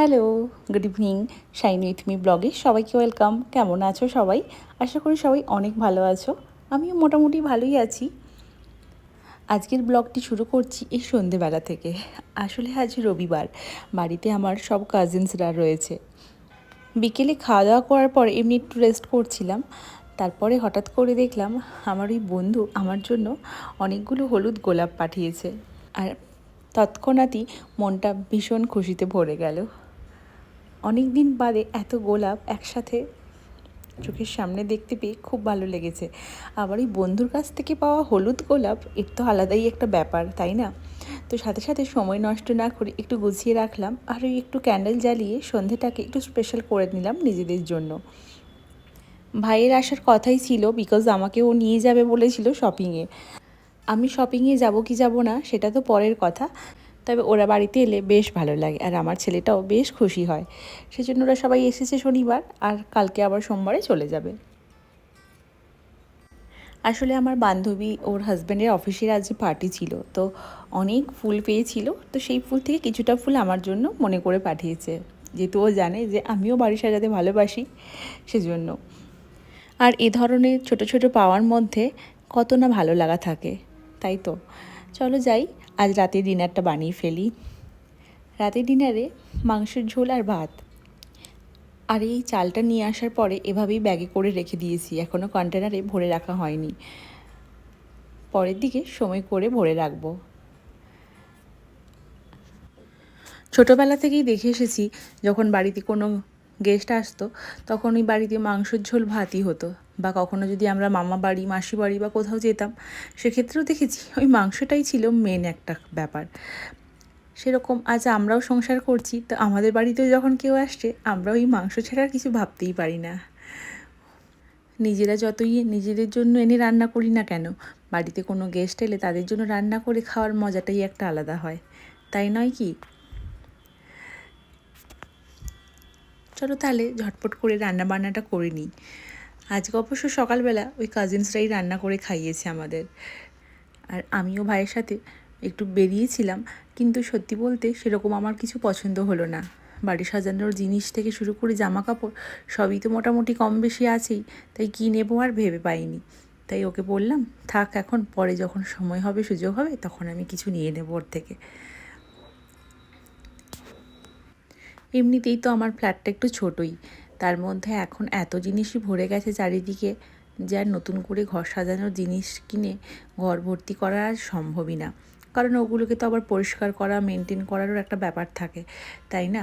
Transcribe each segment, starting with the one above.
Hello good evening shine with me ব্লগে সবাইকে welcome কেমন আছো সবাই? আশা করি সবাই অনেক ভালো আছো। আমিও মোটামুটি ভালোই আছি। আজকের ব্লগটি শুরু করছি এই সন্ধেবেলা থেকে। আসলে আজ রবিবার, বাড়িতে আমার সব কাজিনসরা রয়েছে। বিকেলে খাওয়া দাওয়া করার পর এমনি একটু রেস্ট করছিলাম। তারপরে হঠাৎ করে দেখলাম আমার ওই বন্ধু আমার জন্য অনেকগুলো হলুদ গোলাপ পাঠিয়েছে। আর তৎক্ষণাৎই মনটা ভীষণ খুশিতে ভরে গেল। অনেক দিন বাদে এত গোলাপ একসাথে চোখের সামনে দেখতে পেয়ে খুব ভালো লেগেছে। আবার এই বন্ধুর কাছ থেকে পাওয়া হলুদ গোলাপ, এর তো আলাদাই একটা ব্যাপার, তাই না? তো সাথে সাথে সময় নষ্ট না করে একটু গুছিয়ে রাখলাম আর ওই একটু ক্যান্ডেল জ্বালিয়ে সন্ধেটাকে একটু স্পেশাল করে নিলাম নিজেদের জন্য। ভাইয়ের আসার কথাই ছিল বিকজ আমাকে ও নিয়ে যাবে বলেছিল শপিংয়ে আমি শপিংয়ে যাব কি যাব না, সেটা তো পরের কথা। তবে ওরা বাড়িতে এলে বেশ ভালো লাগে আর আমার ছেলেটাও বেশ খুশি হয়। সেজন্য ওরা সবাই এসেছে শনিবার আর কালকে আবার সোমবারে চলে যাবে। আসলে আমার বান্ধবী ওর হাজব্যান্ডের অফিসের আজ পার্টি ছিল, তো অনেক ফুল পেয়েছিল, তো সেই ফুল থেকে কিছুটা ফুল আমার জন্য মনে করে পাঠিয়েছে যেহেতু ও জানে যে আমিও বাড়ি সাজাতে ভালোবাসি সেজন্য। আর এ ধরনের ছোট ছোট পাওয়ার মধ্যে কত না ভালো লাগা থাকে, তাই তো? চলো যাই আজ রাতের ডিনারটা বানিয়ে ফেলি। রাতের ডিনারে মাংসের ঝোল আর ভাত। আর এই চালটা নিয়ে আসার পরে এভাবেই ব্যাগে করে রেখে দিয়েছি। এখনও কন্টেনারে ভরে রাখা হয়নি। পরের দিকে সময় করে ভরে রাখব। ছোটোবেলা থেকেই দেখে এসেছি, যখন বাড়িতে কোনো গেস্ট আসতো তখন ওই বাড়িতে মাংসের ঝোল ভাতই হতো। বা কখনো যদি আমরা মামা বাড়ি, মাসি বাড়ি বা কোথাও যেতাম, সেক্ষেত্রেও দেখেছি ওই মাংসটাই ছিল মেন একটা ব্যাপার। সেরকম আজ আমরাও সংসার করছি, তো আমাদের বাড়িতেও যখন কেউ আসছে, আমরা ওই মাংস ছাড়া কিছু ভাবতেই পারি না। নিজেরা যতই নিজেদের জন্য এনে রান্না করি না কেন, বাড়িতে কোনো গেস্ট এলে তাদের জন্য রান্না করে খাওয়ার মজাটাই একটা আলাদা হয়। তাই নয় কি? চলো তাহলে ঝটপট করে রান্না বান্নাটা করে নিই। আজকে অবশ্য সকালবেলা ওই কাজিনসরাই রান্না করে খাইয়েছে আমাদের। আর আমিও ভাইয়ের সাথে একটু বেরিয়েছিলাম, কিন্তু সত্যি বলতে সেরকম আমার কিছু পছন্দ হলো না। বাড়ি সাজানোর জিনিস থেকে শুরু করে জামা কাপড় সবই তো মোটামুটি কম বেশি আছেই, তাই কী নেব আর ভেবে পাইনি। তাই ওকে বললাম, থাক এখন, পরে যখন সময় হবে, সুযোগ হবে, তখন আমি কিছু নিয়ে নেব ওর থেকে। এমনিতেই তো আমার ফ্ল্যাটটা একটু ছোটোই তার মধ্যে এখন এত জিনিসই ভরে গেছে চারিদিকে যে আর নতুন করে ঘর সাজানোর জিনিস কিনে ঘর ভর্তি করা আর সম্ভবই না। কারণ ওগুলোকে তো আবার পরিষ্কার করা মেনটেন করারও একটা ব্যাপার থাকে, তাই না?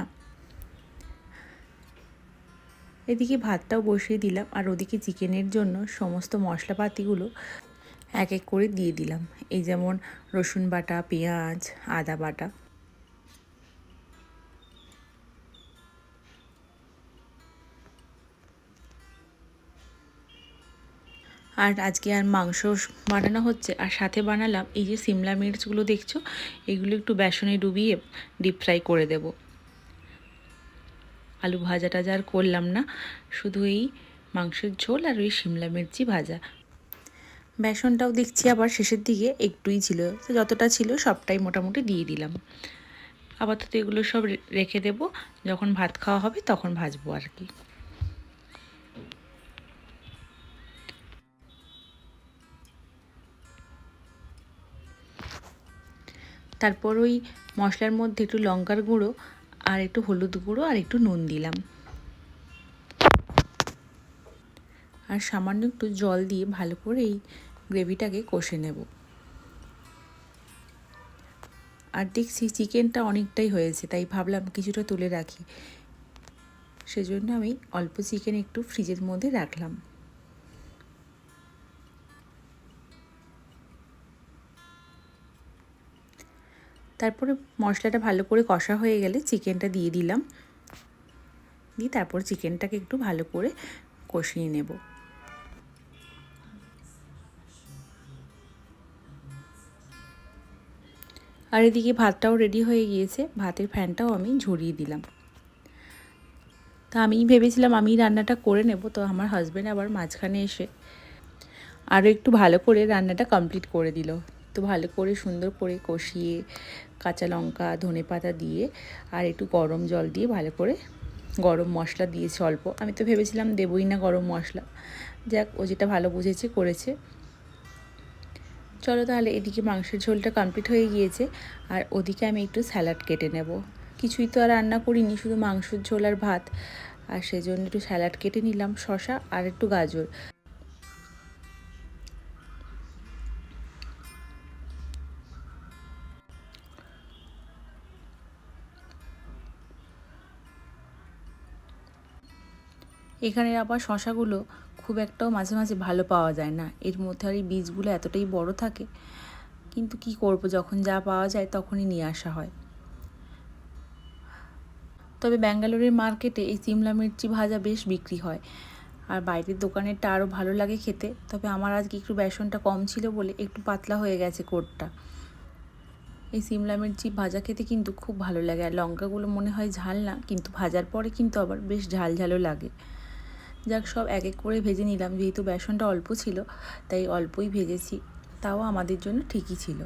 এদিকে ভাতটাও বসিয়ে দিলাম আর ওদিকে চিকেনের জন্য সমস্ত মশলাপাতিগুলো এক এক করে দিয়ে দিলাম। এই যেমন রসুন বাটা, পেঁয়াজ, আদা বাটা। আর আজকে আর মাংস বানানো হচ্ছে। আর সাথে বানালাম এই যে সিমলা মির্চগুলো দেখছ? এগুলো একটু বেসনে ডুবিয়ে ডিপ ফ্রাই করে দেব। আলু ভাজা টাজা আর করলাম না। শুধু এই মাংসের ঝোল আর ওই সিমলা মির্চি ভাজা। বেসনটাও দেখছি আবার শেষের দিকে একটুই ছিল। তো যতটা ছিল সবটাই মোটামুটি দিয়ে দিলাম। আপাতত এগুলো সব রেখে দেব। যখন ভাত খাওয়া হবে তখন ভাজবো আর কি। তারপর ওই মশলার মধ্যে একটু লঙ্কার গুঁড়ো আর একটু হলুদ গুঁড়ো আর একটু নুন দিলাম। আর সামান্য একটু জল দিয়ে ভালো করে এই গ্রেভিটাকে কষে নেব। আর দেখছি চিকেনটা অনেকটাই হয়েছে, তাই ভাবলাম কিছুটা তুলে রাখি। সেজন্য আমি অল্প চিকেন একটু ফ্রিজের মধ্যে রাখলাম। তারপরে মশলাটা ভালো করে কষা হয়ে গেলে চিকেনটা দিয়ে দিলাম। দিয়ে তারপর চিকেনটাকে একটু ভালো করে কষিয়ে নেব। আর এদিকে ভাতটাও রেডি হয়ে গিয়েছে। ভাতের ফ্যানটাও আমি ঝরিয়ে দিলাম। তা আমি ভেবেছিলাম আমি রান্নাটা করে নেব, তো আমার হাজব্যান্ড আবার মাঝখানে এসে আরও একটু ভালো করে রান্নাটা কমপ্লিট করে দিল। তো ভালো করে সুন্দর করে কষিয়ে কাঁচা লঙ্কা, ধনে পাতা দিয়ে আর একটু গরম জল দিয়ে ভালো করে গরম মশলা দিয়েছে অল্প। আমি তো ভেবেছিলাম দেবই না গরম মশলা। যাক, ও যেটা ভালো বুঝেছে, করেছে। চলো তাহলে এদিকে মাংসের ঝোলটা কমপ্লিট হয়ে গিয়েছে আর ওদিকে আমি একটু স্যালাড কেটে নেব। কিছুই তো আর রান্না করিনি, শুধু মাংসের ঝোল আর ভাত। আর সেজন্য একটু স্যালাড কেটে নিলাম শশা আর একটু গাজর। এখানে আবার শশাগুলো খুব একটাও মাঝে মাঝে ভালো পাওয়া যায় না। এর মধ্যে আর এই বীজগুলো এতটাই বড় থাকে, কিন্তু কি করব, যখন যা পাওয়া যায় তখনই নিয়ে আসা হয়। তবে ব্যাঙ্গালোরের মার্কেটে এই সিমলা মির্চি ভাজা বেশ বিক্রি হয়। আর বাইরের দোকানেরটা আরও ভালো লাগে খেতে, তবে আমার আজকে একটু বেসনটা কম ছিল বলে একটু পাতলা হয়ে গেছে কোটটা। এই সিমলা মির্চি ভাজা খেতে কিন্তু খুব ভালো লাগে। আর লঙ্কাগুলো মনে হয় ঝাল না, কিন্তু ভাজার পরে কিন্তু আবার বেশ ঝাল ঝালও লাগে। যাক, সব এক এক করে ভেজে নিলাম। যেহেতু বেসনটা অল্প ছিল, তাই অল্পই ভেজেছি। তাও আমাদের জন্য ঠিকই ছিল।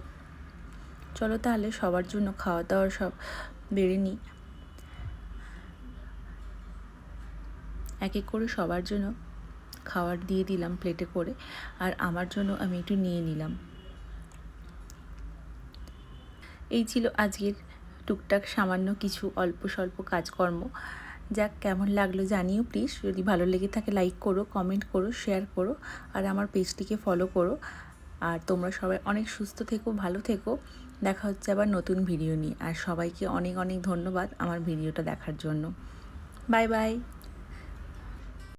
চলো তাহলে সবার জন্য খাওয়া দাওয়ার সব বেড়ে নিই। এক এক করে সবার জন্য খাবার দিয়ে দিলাম প্লেটে করে, আর আমার জন্য আমি একটু নিয়ে নিলাম। এই ছিল আজকের টুকটাক সামান্য কিছু অল্প স্বল্প কাজকর্ম। যাক, কেমন লাগল জানিও প্লিজ যদি ভালো লেগে থাকে লাইক করো কমেন্ট করো শেয়ার করো, আর আমার পেজটিকে ফলো করো। আর তোমরা সবাই অনেক সুস্থ থেকো, ভালো থেকো। দেখা হচ্ছে আবার নতুন ভিডিও নিয়ে। আর সবাইকে অনেক অনেক ধন্যবাদ আমার ভিডিওটা দেখার জন্য। Bye bye